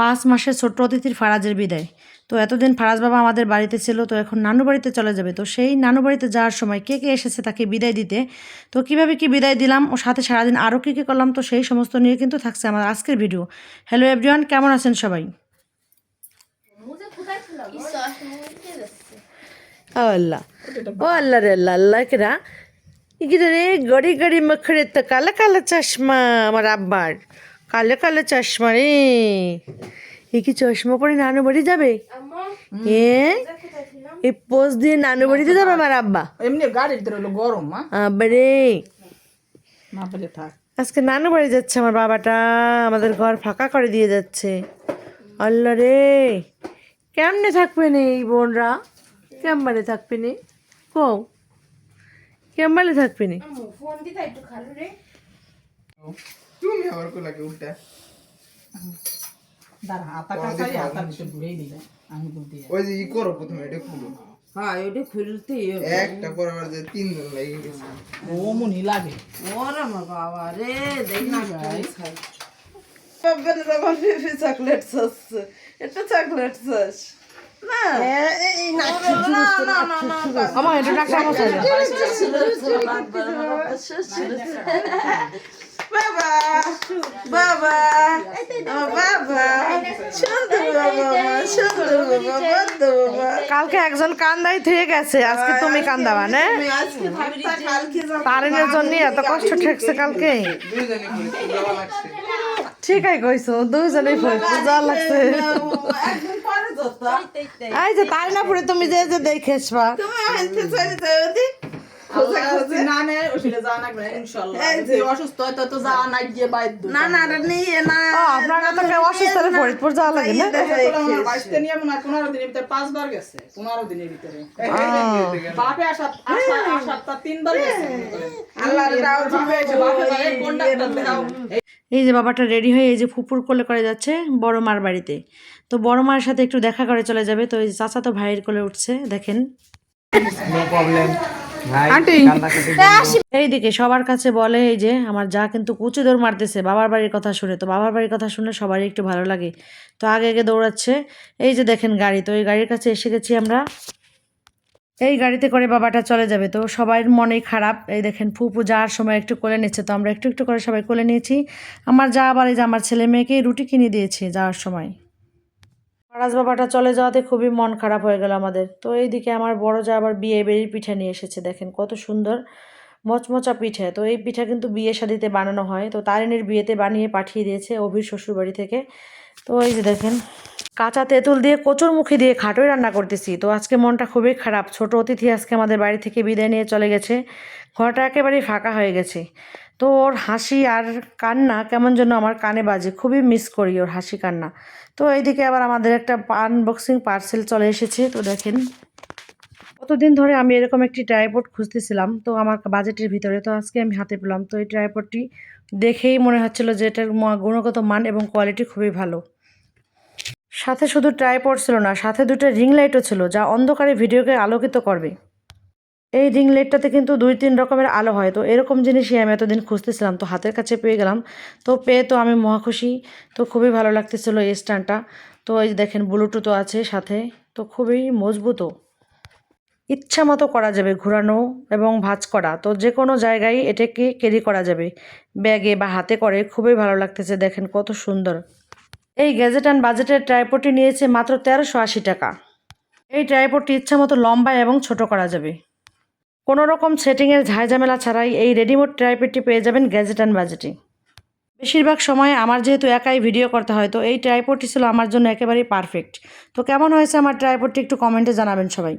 পাঁচ মাসের ছোট্ট অতিথির ফারাজের বিদায়। তো এতদিন ফারাজ বাবা আমাদের বাড়িতে ছিল, তো এখন নানু বাড়িতে চলে যাবে। তো সেই নানু বাড়িতে যাওয়ার সময় কে কে এসেছে তাকে বিদায় দিতে? তো কীভাবে কি বিদায় দিলাম ও সাথে সারাদিন আরও কী কী করলাম, তো সেই সমস্ত নিয়ে কিন্তু থাকছে আমার আজকের ভিডিও। হ্যালো এভরিওয়ান কেমন আছেন সবাই? ও আল্লাহ। রে আল্লাহ আল্লাহ কেরা ইগিরে রে গড়ি গড়ি মখরে তো কালো কালো চশমা আমার আব্বার। কালো কালো চশমা রে। এ কি চশমা পরে নানু বাড়ি যাবে? এ? এই পোজ দিয়ে নানু বাড়িতে যাবে আমার আব্বা। এমনি গাড়ির ভিতরে হলো গরম মা। আব্বারে থাক। আজকে নানু বাড়ি যাচ্ছে আমার বাবাটা আমাদের ঘর ফাঁকা করে দিয়ে যাচ্ছে। আল্লাহ রে। কেমনে থাকবে নে এই বোনরা? কেমবারে থাকবে নে? কও। কেমবারে থাকবে নে? তুমি আমার কোলাকে উল্টা তার হাতা কাছাই হাতার ভিতরে ঘুরেই দিলে আঙ্গুল দিয়ে ওই যে ই করো প্রথমে এটা খুলো হ্যাঁ ওইটা খুলতে একটা পর আবার যে লেগে গেছে ও মনি লাগে ওরে মা বাবা রে দেখ না চকলেট সস এটা চকলেট সস না আমার এটা ডাক্তার মশাই বাবা বাবা বাবা সুন্দর বাবা সুন্দর বাবা বন্ধ বাবা কালকে একজন কান্দাই থেকে গেছে আজকে তুমি কান্দাবা না? তারিনের জন্য এত কষ্ট ঠেকছে কালকে? ঠিকই কইছো দুজনেই পূজা লাগছে। এই যে তাই না পরে তুমি যে যে দেখেছবা তুমি না যাওয়া লাগবে ইনশাল্লাহ। অসুস্থ হয় তো তো যাওয়া নাই গিয়ে বাধ্য না না নিয়ে না আপনার তো কেউ অসুস্থ হলে ফরিদপুর যাওয়া লাগে না বাইশতে নিয়ে মনে হয় পনেরো দিনের ভিতরে পাঁচবার গেছে পনেরো দিনের ভিতরে বাপে আসা আসা তিনবার গেছে আল্লাহর বাপে এসে বাপে বলে, "এই কন্ডাক্টর দেখাও এই যে বাবাটা রেডি হয়ে এই যে ফুপুর কোলে করে যাচ্ছে বড় মার বাড়িতে। তো বড় মার সাথে একটু দেখা করে চলে যাবে তো এই চাচা তো ভাইয়ের কোলে উঠছে দেখেন। এইদিকে সবার কাছে বলে এই যে আমার যা কিন্তু কুচি দৌড় মারতেছে বাবার বাড়ির কথা শুনে। তো বাবার বাড়ির কথা শুনে সবারই একটু ভালো লাগে। তো আগে আগে দৌড়াচ্ছে। এই যে দেখেন গাড়ি তো এই গাড়ির কাছে এসে গেছি আমরা। এই গাড়িতে করে বাবাটা চলে যাবে। তো সবার মনেই খারাপ। এই দেখেন ফুপু যাওয়ার সময় একটু কোলে নিচ্ছে। তো আমরা একটু একটু করে সবাই কোলে নিয়েছি। আমার যা আবার এই যে আমার ছেলে মেয়েকে রুটি কিনে দিয়েছে যাওয়ার সময়। মহারাজ বাবাটা চলে যাওয়াতে খুবই মন খারাপ হয়ে গেল আমাদের। তো এইদিকে আমার বড় যা আবার বিয়ে বেরির পিঠা নিয়ে এসেছে, দেখেন কত সুন্দর মচমচা পিঠে। তো এই পিঠা কিন্তু বিয়ে শাদিতে বানানো হয়। তো তারিণীর বিয়েতে বানিয়ে পাঠিয়ে দিয়েছে অভির শ্বশুরবাড়ি থেকে। তো এই যে দেখেন, কাঁচা তেঁতুল দিয়ে কচুর মুখে দিয়ে খাটোই রান্না করতেছি। তো আজকে মনটা খুবই খারাপ। ছোট অতিথি আজকে আমাদের বাড়ি থেকে বিদায় নিয়ে চলে গেছে। ঘরটা একেবারেই ফাঁকা হয়ে গেছে। তো ওর হাসি আর কান্না কেমন যেন আমার কানে বাজে। খুবই মিস করি ওর হাসি কান্না। তো এইদিকে আবার আমাদের একটা আনবক্সিং পার্সেল চলে এসেছে। তো দেখেন, কতদিন ধরে আমি এরকম একটি ট্রাইপড খুঁজতেছিলাম। তো আমার বাজেটের ভিতরে তো আজকে আমি হাতে পেলাম। তো এই ট্রাইপডটি দেখেই মনে হচ্ছিল যে এটার গুণগত মান এবং কোয়ালিটি খুবই ভালো। সাথে শুধু ট্রাইপড ছিল না, সাথে দুটো রিং লাইটও ছিল, যা অন্ধকারে ভিডিওকে আলোকিত করবে। এই রিং লাইটটাতে কিন্তু দুই তিন রকমের আলো হয়। তো এরকম জিনিসই আমি এতদিন খুঁজতেছিলাম। তো হাতের কাছে পেয়ে গেলাম। তো পেয়ে তো আমি মহা খুশি। তো খুবই ভালো লাগতেছিল এই স্ট্যান্ডটা। তো এই দেখেন ব্লুটুথও আছে সাথে। তো খুবই মজবুতও। ইচ্ছা মতো করা যাবে ঘোরানো এবং ভাঁজ করা। তো যে কোনো জায়গায় এটাকে ক্যারি করা যাবে। ব্যাগে বা হাতে করে। খুবই ভালো লাগতেছে। দেখেন কত সুন্দর। এই গ্যাজেট অ্যান্ড বাজেটের ট্রাইপডটি নিয়েছে মাত্র তেরোশো আশি টাকা। এই ট্রাইপডটি ইচ্ছা মতো লম্বা এবং ছোট করা যাবে। কোনো রকম সেটিংয়ের ঝামেলা ছাড়াই এই রেডিমেড ট্রাইপেডটি পেয়ে যাবেন গ্যাজেট অ্যান্ড বাজেটে। বেশিরভাগ সময় আমার যেহেতু একাই ভিডিও করতে হয়, তো এই ট্রাইপোডটি ছিল আমার জন্য একেবারেই পারফেক্ট। তো কেমন হয়েছে আমার ট্রাইপোডটি একটু কমেন্টে জানাবেন সবাই।